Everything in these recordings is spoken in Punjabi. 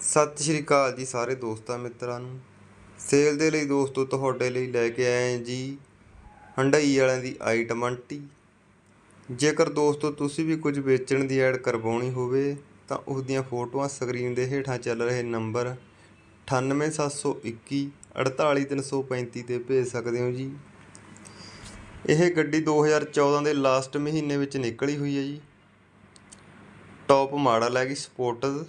ਸਤਿ ਸ਼੍ਰੀ ਅਕਾਲ ਜੀ ਸਾਰੇ ਦੋਸਤਾਂ ਮਿੱਤਰਾਂ ਨੂੰ। ਸੇਲ ਦੇ ਲਈ ਦੋਸਤੋ, ਤੁਹਾਡੇ ਲਈ ਲੈ ਕੇ ਆਏ ਹਾਂ ਜੀ ਹੰਡਈ ਵਾਲਿਆਂ ਦੀ i20 ਜੇਕਰ ਦੋਸਤੋ ਤੁਸੀਂ ਵੀ ਕੁਝ ਵੇਚਣ ਦੀ ਐਡ ਕਰਵਾਉਣੀ ਹੋਵੇ, ਤਾਂ ਉਸ ਦੀਆਂ ਫੋਟੋਆਂ ਸਕਰੀਨ ਦੇ ਹੇਠਾਂ ਚੱਲ ਰਹੇ ਨੰਬਰ 98721 48335 ਤੇ ਭੇਜ ਸਕਦੇ ਹੋ ਜੀ। ਇਹ ਗੱਡੀ 2014 ਦੇ ਲਾਸਟ ਮਹੀਨੇ ਵਿੱਚ ਨਿਕਲੀ ਹੋਈ ਹੈ ਜੀ। ਟੌਪ ਮਾਡਲ ਹੈਗੀ ਸਪੋਰਟਸ।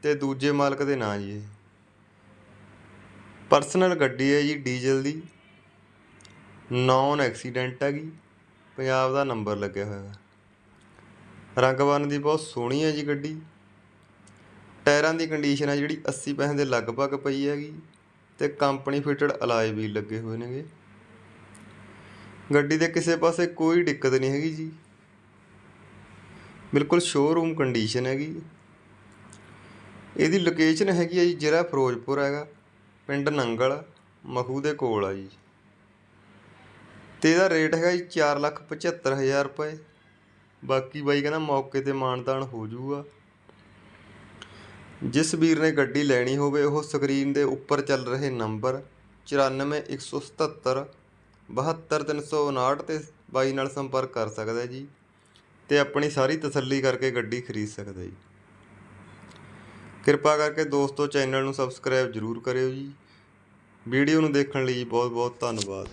ਅਤੇ ਦੂਜੇ ਮਾਲਕ ਦੇ ਨਾਂ ਜੀ ਇਹ। ਪਰਸਨਲ ਗੱਡੀ ਹੈ ਜੀ, ਡੀਜ਼ਲ ਦੀ। ਨੌਨ ਐਕਸੀਡੈਂਟ ਹੈਗੀ। ਪੰਜਾਬ ਦਾ ਨੰਬਰ ਲੱਗਿਆ ਹੋਇਆ ਰੰਗ ਬਰਨ ਦੀ ਬਹੁਤ ਸੋਹਣੀ ਹੈ ਜੀ ਗੱਡੀ। ਟਾਇਰਾਂ ਦੀ ਕੰਡੀਸ਼ਨ ਹੈ ਜਿਹੜੀ 80% ਦੇ ਲਗਭਗ ਪਈ ਹੈਗੀ ਤੇ ਕੰਪਨੀ ਫਿਟਡ ਅਲਾਈ ਵੀ ਲੱਗੇ ਹੋਏ ਨੇਗੇ। ਗੱਡੀ ਦੇ ਕਿਸੇ ਪਾਸੇ ਕੋਈ ਦਿੱਕਤ ਨਹੀਂ ਹੈਗੀ ਜੀ। ਬਿਲਕੁਲ ਸ਼ੋਰੂਮ ਕੰਡੀਸ਼ਨ ਹੈਗੀ। ਇਹਦੀ ਲੋਕੇਸ਼ਨ ਹੈਗੀ ਹੈ ਜੀ ਜ਼ਿਲ੍ਹਾ ਫਿਰੋਜ਼ਪੁਰ ਹੈਗਾ, ਪਿੰਡ ਨੰਗਲ ਮਖੂ ਦੇ ਕੋਲ ਆ ਜੀ। ਤੇ ਇਹਦਾ ਰੇਟ ਹੈਗਾ ਜੀ 475000 ਰੁਪਏ। ਬਾਕੀ ਬਾਈ ਕਹਿੰਦਾ ਮੌਕੇ ਤੇ ਮਾਨਤਾਨ ਹੋ ਜਾਊਗਾ। ਜਿਸ ਵੀਰ ਨੇ ਗੱਡੀ ਲੈਣੀ ਹੋਵੇ, ਉਹ ਸਕਰੀਨ ਦੇ ਉੱਪਰ ਚੱਲ ਰਹੇ ਨੰਬਰ 94177 72359 ਤੇ ਬਾਈ ਨਾਲ ਸੰਪਰਕ ਕਰ ਸਕਦਾ ਜੀ ਤੇ ਆਪਣੀ ਸਾਰੀ ਤਸੱਲੀ ਕਰਕੇ ਗੱਡੀ ਖਰੀਦ ਸਕਦਾ ਜੀ। ਕਿਰਪਾ ਕਰਕੇ ਦੋਸਤੋ ਚੈਨਲ ਨੂੰ ਸਬਸਕ੍ਰਾਈਬ ਜਰੂਰ ਕਰਿਓ ਜੀ। ਵੀਡੀਓ ਨੂੰ ਦੇਖਣ ਲਈ ਬਹੁਤ ਬਹੁਤ ਧੰਨਵਾਦ।